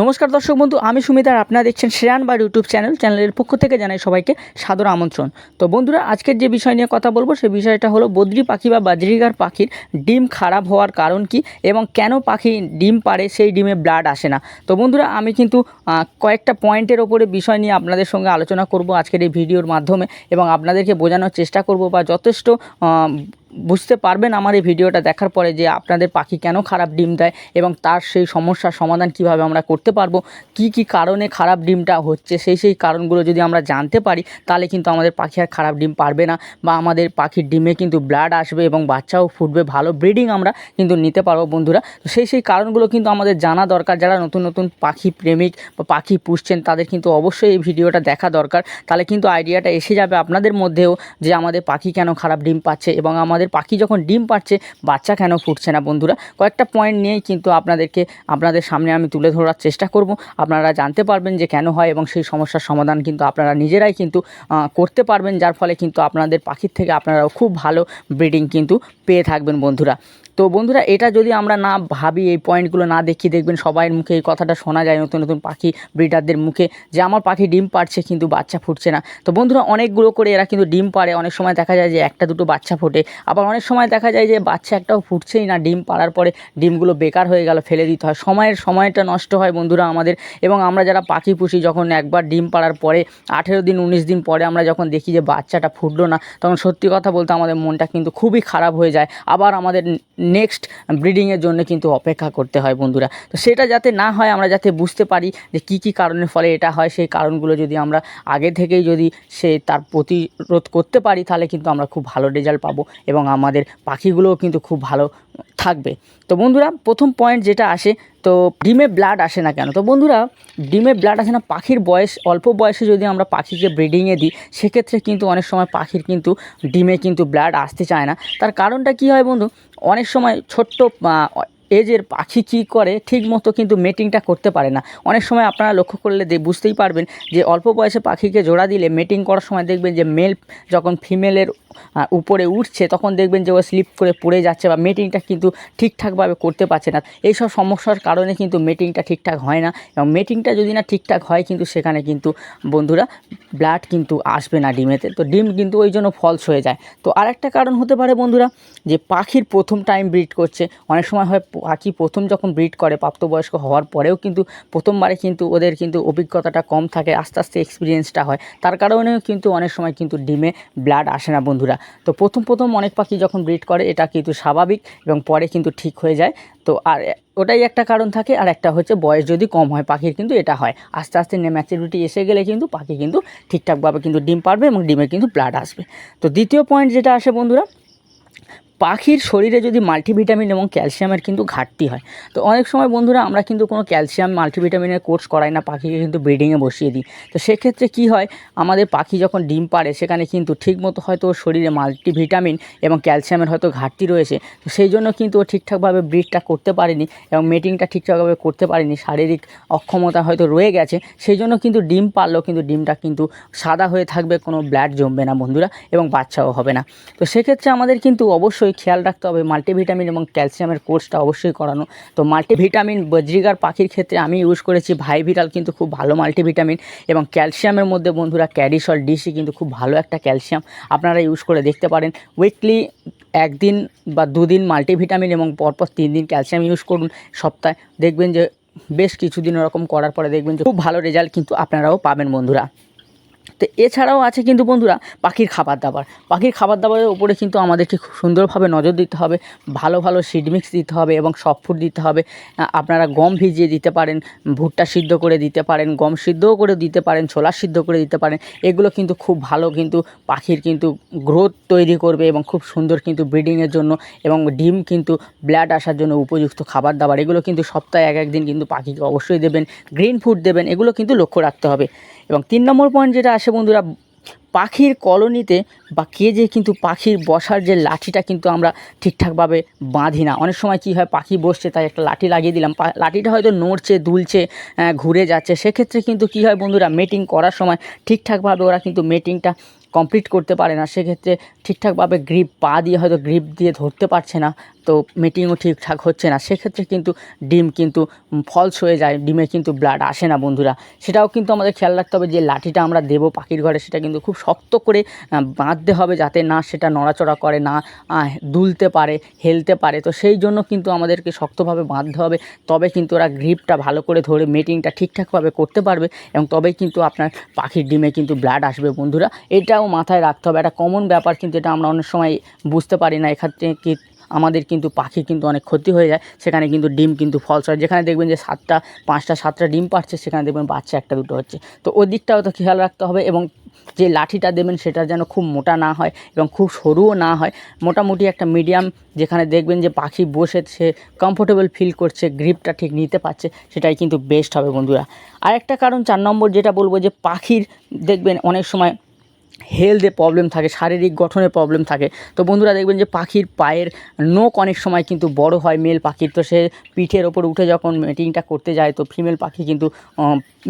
নমস্কার দর্শক বন্ধু, আমি সুমিতার আপনারা দেখছেন শ্রেয়ান বা ইউটিউব চ্যানেল। চ্যানেলের পক্ষ থেকে জানাই সবাইকে সাদর আমন্ত্রণ। তো বন্ধুরা, আজকের যে বিষয় নিয়ে কথা বলব সেই বিষয়টা হলো বদ্রি পাখি বা বাজরিগার পাখির ডিম খারাপ হওয়ার কারণ কি এবং কেন পাখি ডিম পারে সেই ডিমে ব্লাড আসে না। তো বন্ধুরা, আমি কিন্তু কয়েকটা পয়েন্টের ওপরে বিষয় নিয়ে আপনাদের সঙ্গে আলোচনা করব আজকের এই ভিডিওর মাধ্যমে এবং আপনাদেরকে বোঝানোর চেষ্টা করব বা যথেষ্ট বুঝতে পারবেন আমার এই ভিডিওটা দেখার পরে যে আপনাদের পাখি কেন খারাপ ডিম দেয় এবং তার সেই সমস্যার সমাধান কীভাবে আমরা করতে পারব, কি কি কারণে খারাপ ডিমটা হচ্ছে, সেই সেই কারণগুলো যদি আমরা জানতে পারি, তাহলে কিন্তু আমাদের পাখি আর খারাপ ডিম পারবে না বা আমাদের পাখির ডিমে কিন্তু ব্লাড আসবে এবং বাচ্চাও ফুটবে, ভালো ব্রিডিং আমরা কিন্তু নিতে পারব বন্ধুরা। তো সেই সেই কারণগুলো কিন্তু আমাদের জানা দরকার, যারা নতুন নতুন পাখি প্রেমিক বা পাখি পুষছেন, তাদের কিন্তু অবশ্যই এই ভিডিওটা দেখা দরকার। তাহলে কিন্তু আইডিয়াটা এসে যাবে আপনাদের মধ্যেও যে আমাদের পাখি কেন খারাপ ডিম পাচ্ছে এবং আমাদের পাখি যখন ডিম পাচ্ছে বাচ্চা কেন ফুটছে না বন্ধুরা? কয়েকটা পয়েন্ট নিয়েই কিন্তু আপনাদেরকে, আপনাদের সামনে আমি তুলে ধরার চেষ্টা করব। আপনারা জানতে পারবেন যে কেন হয় এবং সেই সমস্যার সমাধান কিন্তু আপনারা নিজেরাই কিন্তু করতে পারবেন। যার ফলে কিন্তু আপনাদের পাখির থেকে আপনারাও খুব ভালো ব্রিডিং কিন্তু পেয়ে থাকবেন বন্ধুরা। তো বন্ধুরা, এটা যদি আমরা না ভাবি, এই পয়েন্টগুলো না দেখি, দেখবেন সবাইয়ের মুখে এই কথাটা শোনা যায় নতুন নতুন পাখি ব্রিডারদের মুখে যে আমার পাখি ডিম পারছে কিন্তু বাচ্চা ফুটছে না। তো বন্ধুরা, অনেকগুলো করে এরা কিন্তু ডিম পারে অনেক সময় দেখা যায় যে একটা দুটো বাচ্চা ফোটে। আবার অনেক সময় দেখা যায় যে বাচ্চা একটাও ফুটছেই না। ডিম পাড়ার পরে ডিমগুলো বেকার হয়ে গেল, ফেলে দিতে হয়। সময়ের, সময়টা নষ্ট হয় বন্ধুরা আমাদের। এবং আমরা যারা পাখি পুষি, যখন একবার ডিম পাড়ার পরে, আঠেরো দিন, উনিশ দিন পরে আমরা যখন দেখি যে বাচ্চাটা ফুটলো না, তখন সত্যি কথা বলতে আমাদের মনটা কিন্তু খুবই খারাপ হয়ে যায়। আবার আমাদের নেক্সট ব্রিডিংয়ের জন্য কিন্তু অপেক্ষা করতে হয় বন্ধুরা। তো সেটা যাতে না হয়, আমরা যাতে বুঝতে পারি যে কী কী কারণের ফলে এটা হয়, সেই কারণগুলো যদি আমরা আগে থেকেই যদি সে তার প্রতিরোধ করতে পারি, তাহলে কিন্তু আমরা খুব ভালো রেজাল্ট পাবো এবং আমাদের পাখিগুলোও কিন্তু খুব ভালো থাকবে। তো বন্ধুরা, প্রথম পয়েন্ট যেটা আসে, তো ডিমে ব্লাড আসে না কেন? তো বন্ধুরা, ডিমে ব্লাড আসে না, পাখির বয়স, অল্প বয়সে যদি আমরা পাখিকে ব্রিডিংয়ে দিই, সেক্ষেত্রে কিন্তু অনেক সময় পাখির কিন্তু, ডিমে কিন্তু ব্লাড আসতে চায় না। তার কারণটা কী হয় বন্ধু? অনেক সময় ছোট্ট এজের পাখি কী করে, ঠিক মতো কিন্তু মেটিংটা করতে পারে না। অনেক সময় আপনারা লক্ষ্য করলে বুঝতেই পারবেন যে অল্প বয়সে পাখিকে জোড়া দিলে মেটিং করার সময় দেখবেন যে মেল যখন ফিমেলের উপরে উঠছে, তখন দেখবেন যে ও স্লিপ করে পড়ে যাচ্ছে বা মেটিংটা কিন্তু ঠিকঠাকভাবে করতে পারছে না। এইসব সমস্যার কারণে কিন্তু মেটিংটা ঠিকঠাক হয় না এবং মেটিংটা যদি না ঠিকঠাক হয় কিন্তু সেখানে কিন্তু বন্ধুরা ব্লাড কিন্তু আসবে না ডিমেতে। তো ডিম কিন্তু ওই জন্য ফলস হয়ে যায়। তো আরেকটা কারণ হতে পারে বন্ধুরা যে পাখির প্রথম টাইম ব্রিড করছে। অনেক সময় হয় পাখি প্রথম যখন ব্রিড করে প্রাপ্তবয়স্ক হওয়ার পরেও কিন্তু প্রথমবারে কিন্তু ওদের কিন্তু অভিজ্ঞতাটা কম থাকে, আস্তে আস্তে এক্সপিরিয়েন্সটা হয়। তার কারণেও কিন্তু অনেক সময় কিন্তু ডিমে ব্লাড আসে না বন্ধুরা। তো প্রথম প্রথম অনেক পাখি যখন ব্রিড করে, এটা কিন্তু স্বাভাবিক এবং পরে কিন্তু ঠিক হয়ে যায়। তো আর ওটাই একটা কারণ থাকে, আর একটা হচ্ছে বয়স যদি কম হয়, পাখির কিন্তু এটা হয়। আস্তে আস্তে ম্যাচুরিটি এসে গেলে কিন্তু পাখি কিন্তু ঠিকঠাকভাবে কিন্তু ডিম পারবে এবং ডিমে কিন্তু ব্লাড আসবে। তো দ্বিতীয় পয়েন্ট যেটা আসে বন্ধুরা পাখির শরীরে যদি মাল্টিভিটামিন এবং ক্যালসিয়ামের কিন্তু ঘাটতি হয়, তো অনেক সময় বন্ধুরা আমরা কিন্তু কোনো ক্যালসিয়াম মাল্টিভিটামিনের কোর্স করাই না, পাখিকে কিন্তু ব্রিডিংয়ে বসিয়ে দিই। তো সেক্ষেত্রে কি হয়, আমাদের পাখি যখন ডিম পাড়ে, সেখানে কিন্তু ঠিকমতো হয়তো ওর শরীরে মাল্টিভিটামিন এবং ক্যালসিয়ামের হয়তো ঘাটতি রয়েছে, তো সেই জন্য কিন্তু ও ঠিকঠাকভাবে ব্রিডটা করতে পারেনি এবং মেটিংটা ঠিকঠাকভাবে করতে পারেনি, শারীরিক অক্ষমতা হয়তো রয়ে গেছে, সেই জন্য কিন্তু ডিম পারলেও কিন্তু ডিমটা কিন্তু সাদা হয়ে থাকবে, কোনো ব্লাড জমবে না বন্ধুরা এবং বাচ্চাও হবে না। তো সেক্ষেত্রে আমাদের কিন্তু অবশ্যই খেয়াল রাখতে হবে। মাল্টিভিটামিন এবং ক্যালসিয়ামের কোর্সটা অবশ্যই করানো। তো মাল্টিভিটামিন বজ্রিগার পাখির ক্ষেত্রে আমি ইউজ করেছি ভাইভিটাল কিন্তু খুব ভালো মাল্টিভিটামিন এবং ক্যালসিয়ামের মধ্যে বন্ধুরা ক্যারিসল ডিসি কিন্তু খুব ভালো একটা ক্যালসিয়াম আপনারা ইউজ করে দেখতে পারেন। উইকলি একদিন বা দুদিন মাল্টিভিটামিন এবং পরপর তিন দিন ক্যালসিয়াম ইউজ করুন সপ্তাহে। দেখবেন যে বেশ কিছুদিন ওরকম করার পরে দেখবেন যে খুব ভালো রেজাল্ট কিন্তু আপনারাও পাবেন বন্ধুরা। তো এছাড়াও আছে কিন্তু বন্ধুরা পাখির খাবার দাবার পাখির খাবার দাবারের উপরে কিন্তু আমাদেরকে খুব সুন্দরভাবে নজর দিতে হবে, ভালো ভালো সিড মিক্স দিতে হবে এবং সফট ফুড দিতে হবে। আপনারা গম ভিজিয়ে দিতে পারেন, ভুট্টা সিদ্ধ করে দিতে পারেন, গম সিদ্ধও করে দিতে পারেন, ছোলা সিদ্ধ করে দিতে পারেন। এগুলো কিন্তু খুব ভালো কিন্তু পাখির কিন্তু গ্রোথ তৈরি করবে এবং খুব সুন্দর কিন্তু ব্রিডিংয়ের জন্য এবং ডিম কিন্তু ব্লাড আসার জন্য উপযুক্ত খাবার দাবার এগুলো কিন্তু সপ্তাহে এক একদিন কিন্তু পাখিকে অবশ্যই দেবেন গ্রিন ফুড দেবেন, এগুলো কিন্তু লক্ষ্য রাখতে হবে। এবং তিন নম্বর পয়েন্ট যেটা আসে বন্ধুরা, পাখির কলোনিতে বা কেজে কিন্তু পাখির বসার যে লাঠিটা কিন্তু আমরা ঠিকঠাকভাবে বাঁধি না। অনেক সময় কী হয়, পাখি বসছে, তাই একটা লাঠি লাগিয়ে দিলাম। লাঠিটা হয়তো নড়ছে, দুলছে ঘুরে যাচ্ছে। সেক্ষেত্রে কিন্তু কী হয় বন্ধুরা মেটিং করার সময় ঠিকঠাকভাবে ওরা কিন্তু মেটিংটা কমপ্লিট করতে পারে না। সেক্ষেত্রে ঠিকঠাকভাবে গ্রিপ পা দিয়ে হয়তো গ্রিপ দিয়ে ধরতে পারছে না। তো মিটিংও ঠিকঠাক হচ্ছে না। সেক্ষেত্রে কিন্তু ডিম কিন্তু ফলস হয়ে যায়, ডিমে কিন্তু ব্লাড আসে না বন্ধুরা। সেটাও কিন্তু আমাদের খেয়াল রাখতে হবে যে লাঠিটা আমরা দেবো পাখির ঘরে, সেটা কিন্তু খুব শক্ত করে বাঁধতে হবে যাতে না সেটা নড়াচড়া করে, না দুলতে পারে, হেলতে পারে। তো সেই জন্য কিন্তু আমাদেরকে শক্তভাবে বাঁধতে হবে। তবে কিন্তু ওরা গ্রিপটা ভালো করে ধরে মিটিংটা ঠিকঠাকভাবে করতে পারবে এবং তবেই কিন্তু আপনার পাখির ডিমে কিন্তু ব্লাড আসবে বন্ধুরা। এটাও মাথায় রাখতে হবে। একটা কমন ব্যাপার কিন্তু এটা আমরা অনেক সময় বুঝতে পারি না। এক্ষেত্রে কি আমাদের কিন্তু পাখির কিন্তু অনেক ক্ষতি হয়ে যায়। সেখানে কিন্তু ডিম কিন্তু ফলস হয়। যেখানে দেখবেন যে সাতটা, পাঁচটা, সাতটা ডিম পাচ্ছে সেখানে দেখবেন বাচ্চা একটা, দুটো হচ্ছে। তো ওই দিকটাও তো খেয়াল রাখতে হবে এবং যে লাঠিটা দেবেন সেটা যেন খুব মোটা না হয় এবং খুব সরুও না হয়। মোটামুটি একটা মিডিয়াম যেখানে দেখবেন যে পাখি বসে, সে কমফোর্টেবল ফিল করছে গ্রিপটা ঠিক নিতে পারছে, সেটাই কিন্তু বেস্ট হবে বন্ধুরা। আরেকটা কারণ, চার নম্বর যেটা বলব যে পাখির দেখবেন অনেক সময় হেলথে প্রবলেম থাকে, শারীরিক গঠনে প্রবলেম থাকে। তো বন্ধুরা দেখবেন যে পাখির পায়ের নোক অনেক সময় কিন্তু বড় হয় মেল পাখির। তো সে পিঠের ওপর উঠে যখন মিটিংটা করতে যায়, তো ফিমেল পাখি কিন্তু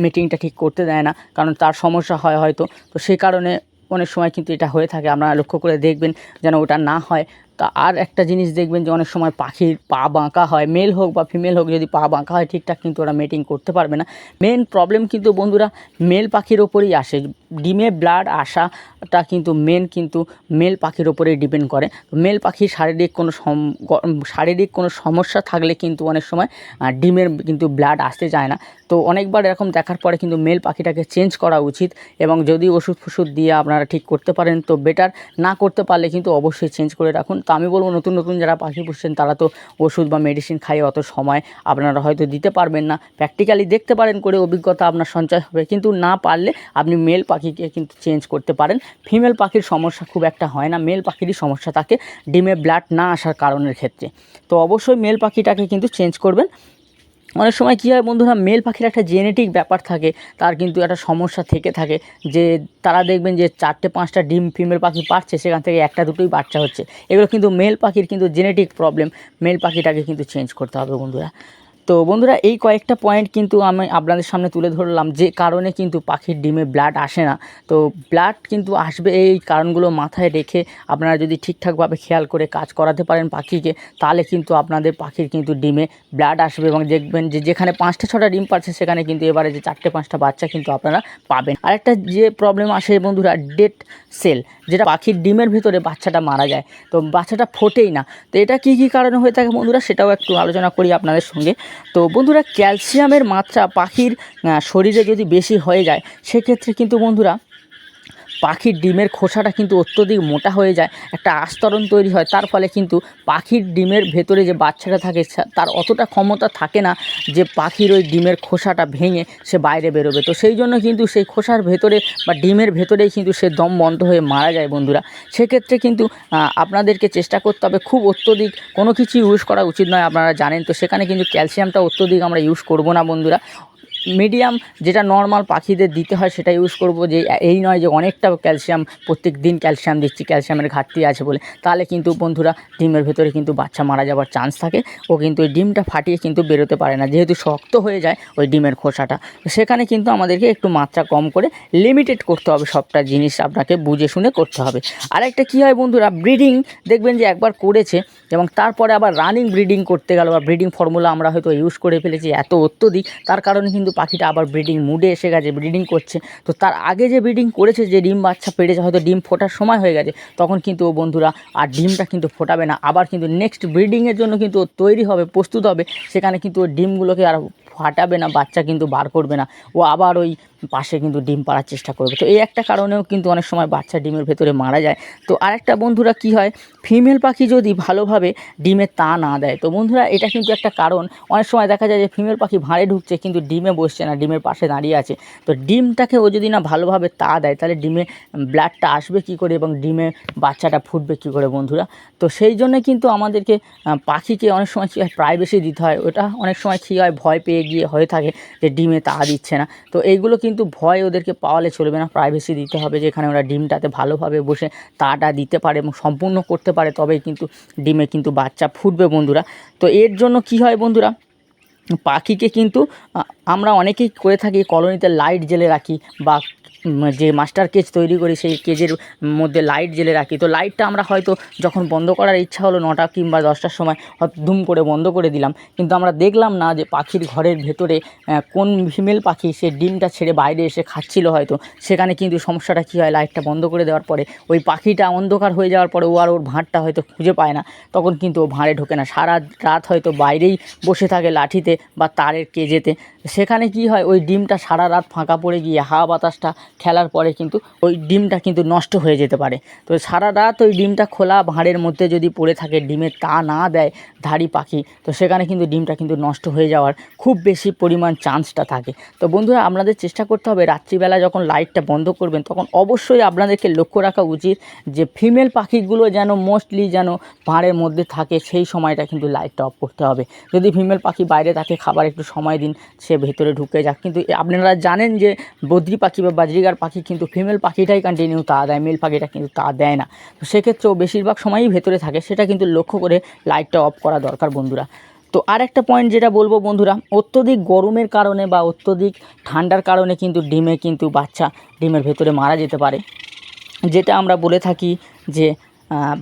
মিটিংটা ঠিক করতে দেয় না, কারণ তার সমস্যা হয় হয়তো। তো সে কারণে অনেক সময় কিন্তু এটা হয়ে থাকে। আপনারা লক্ষ্য করে দেখবেন যেন ওটা না হয়। তা আর একটা জিনিস দেখবেন যে অনেক সময় পাখির পা বাঁকা হয় মেল হোক বা ফিমেল হোক যদি পা বাঁকা হয়, ঠিকঠাক কিন্তু ওরা মেটিং করতে পারবে না। মেন প্রবলেম কিন্তু বন্ধুরা মেল পাখির ওপরেই আসে। ডিমে ব্লাড আসাটা কিন্তু মেন কিন্তু মেল পাখির ওপরেই ডিপেন্ড করে। মেল পাখির শারীরিক কোনো শারীরিক কোনো সমস্যা থাকলে কিন্তু অনেক সময় ডিমের কিন্তু ব্লাড আসতে চায় না। তো অনেকবার এরকম দেখার পরে কিন্তু মেল পাখিটাকে চেঞ্জ করা উচিত এবং যদি ওষুধ ফষুধ দিয়ে আপনারা ঠিক করতে পারেন, তো বেটার না করতে পারলে কিন্তু অবশ্যই চেঞ্জ করে রাখুন। তো আমি বলব নতুন নতুন যারা পাখি পুষছেন, তারা তো ওষুধ বা মেডিসিন খাইয়ে অত সময় আপনারা হয়তো দিতে পারবেন না। প্র্যাকটিক্যালি দেখতে পারেন করে অভিজ্ঞতা আপনার সঞ্চয় হবে। কিন্তু না পারলে আপনি মেল পাখিকে কিন্তু চেঞ্জ করতে পারেন। ফিমেল পাখির সমস্যা খুব একটা হয় না। মেল পাখিরই সমস্যা থাকে। ডিমে ব্লাড না আসার কারণের ক্ষেত্রে। তো অবশ্যই মেল পাখিটাকে কিন্তু চেঞ্জ করবেন। অনেক সময় কী হয় বন্ধুরা মেল পাখির একটা জেনেটিক ব্যাপার থাকে, তার কিন্তু একটা সমস্যা থেকে থাকে। যে তারা দেখবেন যে চারটে, পাঁচটা ডিম ফিমেল পাখি পাচ্ছে, সেখান থেকে একটা দুটোই বাচ্চা হচ্ছে। এগুলো কিন্তু মেল পাখির কিন্তু জেনেটিক প্রবলেম মেল পাখিটাকে কিন্তু চেঞ্জ করতে হবে বন্ধুরা। তো বন্ধুরা, এই কয়েকটা পয়েন্ট কিন্তু আমি আপনাদের সামনে তুলে ধরলাম যে কারণে কিন্তু পাখির ডিমে ব্লাড আসে না। তো ব্লাড কিন্তু আসবে এই কারণগুলো মাথায় রেখে আপনারা যদি ঠিকঠাকভাবে খেয়াল করে কাজ করাতে পারেন পাখিকে, তাহলে কিন্তু আপনাদের পাখির কিন্তু ডিমে ব্লাড আসবে এবং দেখবেন যে যেখানে পাঁচটা ছটা ডিম পাচ্ছে সেখানে কিন্তু এবারে যে চারটে পাঁচটা বাচ্চা কিন্তু আপনারা পাবেন। আরেকটা যে প্রবলেম আসে বন্ধুরা ডেট সেল যেটা পাখির ডিমের ভিতরে বাচ্চাটা মারা যায়। তো বাচ্চাটা ফোটেই না। তো এটা কী কী কারণে হয়ে থাকে বন্ধুরা সেটাও একটু আলোচনা করি আপনাদের সঙ্গে। তো বন্ধুরা ক্যালসিয়ামের মাত্রা পাখির শরীরে যদি বেশি হয়ে যায়, সেক্ষেত্রে কিন্তু বন্ধুরা পাখির ডিমের খোসাটা কিন্তু অত্যধিক মোটা হয়ে যায়, একটা আস্তরণ তৈরি হয়। তার ফলে কিন্তু পাখির ডিমের ভেতরে যে বাচ্চাটা থাকে তার অতটা ক্ষমতা থাকে না যে পাখির ওই ডিমের খোসাটা ভেঙে সে বাইরে বেরোবে। তো সেই জন্য কিন্তু সেই খোসার ভেতরে বা ডিমের ভেতরেই কিন্তু সে দম বন্ধ হয়ে মারা যায় বন্ধুরা। সেক্ষেত্রে কিন্তু আপনাদেরকে চেষ্টা করতে হবে, খুব অত্যধিক কোনো কিছু ইউজ করা উচিত নয়, আপনারা জানেন। তো সেখানে কিন্তু ক্যালসিয়ামটা অত্যধিক আমরা ইউজ করব না বন্ধুরা। মিডিয়াম যেটা নর্মাল পাখিদের দিতে হয় সেটা ইউজ করব যে, এই নয় যে অনেকটা ক্যালসিয়াম প্রত্যেক দিন ক্যালসিয়াম দিচ্ছি ক্যালসিয়ামের ঘাটতি আছে বলে। তাহলে কিন্তু বন্ধুরা, ডিমের ভেতরে কিন্তু বাচ্চা মারা যাওয়ার চান্স থাকে। ও কিন্তু ওই ডিমটা ফাটিয়ে কিন্তু বেরোতে পারে না। যেহেতু শক্ত হয়ে যায় ওই ডিমের খোসাটা। সেখানে কিন্তু আমাদেরকে একটু মাত্রা কম করে লিমিটেড করতে হবে সবটা জিনিস আপনাকে বুঝে শুনে করতে হবে। আরেকটা কী হয় বন্ধুরা ব্রিডিং দেখবেন যে একবার করেছে এবং তারপরে আবার রানিং ব্রিডিং করতে গেল বা ব্রিডিং ফর্মুলা আমরা হয়তো ইউজ করে ফেলেছি, এত অত্যধিক। তার কারণে কিন্তু পাখিটা আবার ব্রিডিং মুডে এসে গেছে ব্রিডিং করছে। তো তার আগে যে ব্রিডিং করেছে, যে ডিম বাচ্চা পেড়েছে হয়তো ডিম ফোটার সময় হয়ে গেছে, তখন কিন্তু ও বন্ধুরা আর ডিমটা কিন্তু ফোটাবে না। আবার কিন্তু নেক্সট ব্রিডিংয়ের জন্য কিন্তু ও তৈরি হবে, প্রস্তুত হবে। সেখানে কিন্তু ও ডিমগুলোকে আর ফাটাবে না, বাচ্চা কিন্তু বার করবে না। ও আবার ওই পাশে কিন্তু ডিম পাড়ার চেষ্টা করবে। তো এই একটা কারণেও কিন্তু অনেক সময় বাচ্চা ডিমের ভেতরে মারা যায়। তো আরেকটা বন্ধুরা কি হয় ফিমেল পাখি যদি ভালোভাবে ডিমে তা না দেয়, তো বন্ধুরা এটা কিন্তু একটা কারণ। অনেক সময় দেখা যায় যে ফিমেল পাখি ভাঁড়ে ঢুকছে কিন্তু ডিমে বসছে না, ডিমের পাশে দাঁড়িয়ে আছে। তো ডিমটাকে ও যদি না ভালোভাবে তা দেয়, তাহলে ডিমে ব্লাডটা আসবে কি করে এবং ডিমে বাচ্চাটা ফুটবে কি করে বন্ধুরা? তো সেই জন্য কিন্তু আমাদেরকে পাখিকে অনেক সময় কী হয় প্রাইভেসি দিতে হয়। ওটা অনেক সময় কী হয়, ভয় পেয়ে গিয়ে হয়ে থাকে যে ডিমে তা দিচ্ছে না। তো এইগুলো কিন্তু ভয় ওদেরকে পাওয়ালে চলবে না প্রাইভেসি দিতে হবে যেখানে ওরা ডিমটাতে ভালোভাবে বসে তাটা দিতে পারে এবং সম্পূর্ণ করতে পারে, তবেই কিন্তু ডিমে কিন্তু বাচ্চা ফুটবে বন্ধুরা। তো এর জন্য কি হয় বন্ধুরা? পাখিকে কিন্তু আমরা অনেকেই করে থাকি কলোনিতে লাইট জেলে রাখি বা যে মাস্টার কেজ তৈরি করি, সেই কেজের মধ্যে লাইট জেলে রাখি। তো লাইটটা আমরা হয়তো যখন বন্ধ করার ইচ্ছা হলো নটা কিংবা দশটার সময় ধুম করে বন্ধ করে দিলাম। কিন্তু আমরা দেখলাম না যে পাখির ঘরের ভেতরে কোন ফিমেল পাখি সে ডিমটা ছেড়ে বাইরে এসে খাচ্ছিল হয়তো। সেখানে কিন্তু সমস্যাটা কী হয়? লাইটটা বন্ধ করে দেওয়ার পরে ওই পাখিটা অন্ধকার হয়ে যাওয়ার পরে ও আর ওর ভাঁড়টা হয়তো খুঁজে পায় না। তখন কিন্তু ও ভাঁড়ে ঢোকে না। সারা রাত হয়তো বাইরেই বসে থাকে লাঠিতে বা তারের কেজেতে সেখানে কি হয়? ওই ডিমটা সারা রাত ফাঁকা পড়ে গিয়ে, হাওয়া বাতাসটা খেলার পরে কিন্তু ওই ডিমটা কিন্তু নষ্ট হয়ে যেতে পারে। তো সারা রাত ওই ডিমটা খোলা ভাঁড়ের মধ্যে যদি পড়ে থাকে ডিমের তা না দেয় ধাড়ি পাখি, তো সেখানে কিন্তু ডিমটা কিন্তু নষ্ট হয়ে যাওয়ার খুব বেশি পরিমাণ চান্সটা থাকে। তো বন্ধুরা, আপনাদের চেষ্টা করতে হবে রাত্রিবেলা যখন লাইটটা বন্ধ করবেন, তখন অবশ্যই আপনাদেরকে লক্ষ্য রাখা উচিত যে ফিমেল পাখিগুলো যেন মোস্টলি যেন ভাঁড়ের মধ্যে থাকে, সেই সময়টা কিন্তু লাইটটা অফ করতে হবে। যদি ফিমেল পাখি বাইরে থাকে, খাবার একটু সময় দিন, সে ভেতরে ঢুকে যাক। কিন্তু আপনারা জানেন যে বদ্রি পাখি বা বাজরিগার পাখি কিন্তু ফিমেল পাখিটাই কন্টিনিউ তা দেয় মেল পাখিটা কিন্তু তা দেয় না। তো সেক্ষেত্রেও বেশিরভাগ সময়ই ভেতরে থাকে, সেটা কিন্তু লক্ষ্য করে লাইটটা অফ করা দরকার বন্ধুরা। তো আর একটা পয়েন্ট যেটা বলব বন্ধুরা, অত্যধিক গরমের কারণে বা অত্যধিক ঠান্ডার কারণে কিন্তু ডিমে কিন্তু বাচ্চা ডিমের ভেতরে মারা যেতে পারে। যেটা আমরা বলে থাকি যে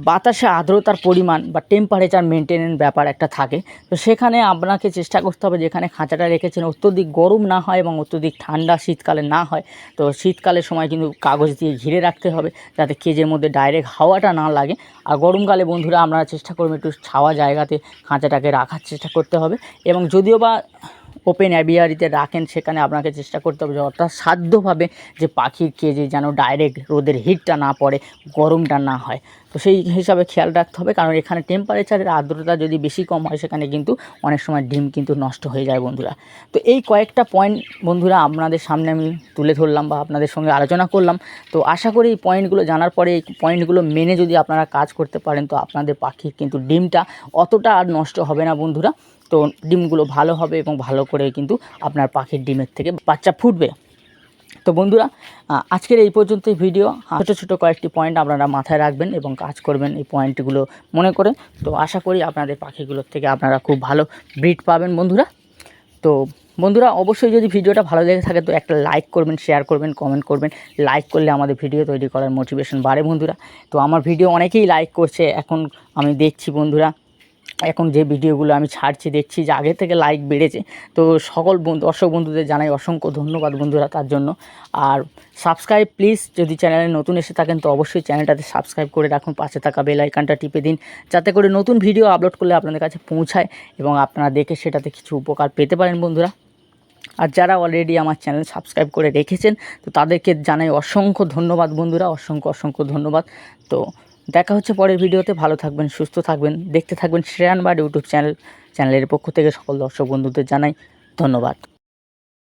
বাতাসে আর্দ্রতার পরিমাণ বা টেম্পারেচার মেনটেনেন্স ব্যাপার একটা থাকে। তো সেখানে আপনাকে চেষ্টা করতে হবে যেখানে খাঁচাটা রেখেছেন অত্যধিক গরম না হয় এবং অত্যধিক ঠান্ডা শীতকালে না হয়। তো শীতকালের সময় কিন্তু কাগজ দিয়ে ঘিরে রাখতে হবে যাতে কেজের মধ্যে ডাইরেক্ট হাওয়াটা না লাগে। আর গরমকালে বন্ধুরা, আপনারা চেষ্টা করবেন একটু ছাওয়া জায়গাতে খাঁচাটাকে রাখার চেষ্টা করতে হবে। এবং যদিও বা ওপেন অ্যাবিয়ারিতে রাখেন, সেখানে আপনাকে চেষ্টা করতে হবে যে অর্থাৎ সাধ্যভাবে যে পাখির কেজে যেন ডাইরেক্ট রোদের হিটটা না পড়ে, গরমটা না হয়। তো সেই হিসাবে খেয়াল রাখতে হবে, কারণ এখানে টেম্পারেচারের আর্দ্রতা যদি বেশি কম হয়, সেখানে কিন্তু অনেক সময় ডিম কিন্তু নষ্ট হয়ে যায় বন্ধুরা। তো এই কয়েকটা পয়েন্ট বন্ধুরা আপনাদের সামনে আমি তুলে ধরলাম বা আপনাদের সঙ্গে আলোচনা করলাম। তো আশা করি এই পয়েন্টগুলো জানার পরে, এই পয়েন্টগুলো মেনে যদি আপনারা কাজ করতে পারেন, তো আপনাদের পাখির কিন্তু ডিমটা অতটা আর নষ্ট হবে না বন্ধুরা। তো ডিমগুলো ভালো হবে এবং ভালো করে কিন্তু আপনার পাখির ডিমের থেকে বাচ্চা ফুটবে। তো বন্ধুরা আজকের এই পর্যন্তই ভিডিও ছোটো ছোটো কয়েকটি পয়েন্ট আপনারা মাথায় রাখবেন এবং কাজ করবেন এই পয়েন্টগুলো মনে করে। তো আশা করি আপনাদের পাখিগুলোর থেকে আপনারা খুব ভালো ব্রিড পাবেন বন্ধুরা। তো বন্ধুরা, অবশ্যই যদি ভিডিওটা ভালো লেগে থাকে তো একটা লাইক করবেন শেয়ার করবেন কমেন্ট করবেন। লাইক করলে আমাদের ভিডিও তৈরি করার মোটিভেশন বাড়ে বন্ধুরা। তো আমার ভিডিও অনেকেই লাইক করছে, এখন আমি দেখছি বন্ধুরা। এখন যে ভিডিওগুলো আমি ছাড়ছি, দেখছি যে আগে থেকে লাইক বেড়েছে, তো সকল বন্ধু, দর্শক বন্ধুদের জানাই অসংখ্য ধন্যবাদ বন্ধুরা তার জন্য। আর সাবস্ক্রাইব প্লিজ যদি চ্যানেলে নতুন এসে থাকেন, তো অবশ্যই চ্যানেলটাতে সাবস্ক্রাইব করে রাখুন, পাশে থাকা বেল আইকনটা টিপে দিন, যাতে করে নতুন ভিডিও আপলোড করলে আপনাদের কাছে পৌঁছায় এবং আপনারা দেখে সেটাতে কিছু উপকার পেতে পারেন বন্ধুরা। আর যারা অলরেডি আমার চ্যানেল সাবস্ক্রাইব করে রেখেছেন, তো তাদেরকে জানাই অসংখ্য ধন্যবাদ বন্ধুরা, অসংখ্য অসংখ্য ধন্যবাদ। তো দেখা হচ্ছে পরের ভিডিওতে। ভালো থাকবেন, সুস্থ থাকবেন। দেখতে থাকবেন শ্রেয়ান বা ইউটিউব চ্যানেল, চ্যানেলের পক্ষ থেকে সকল দর্শক বন্ধুদের জানাই ধন্যবাদ।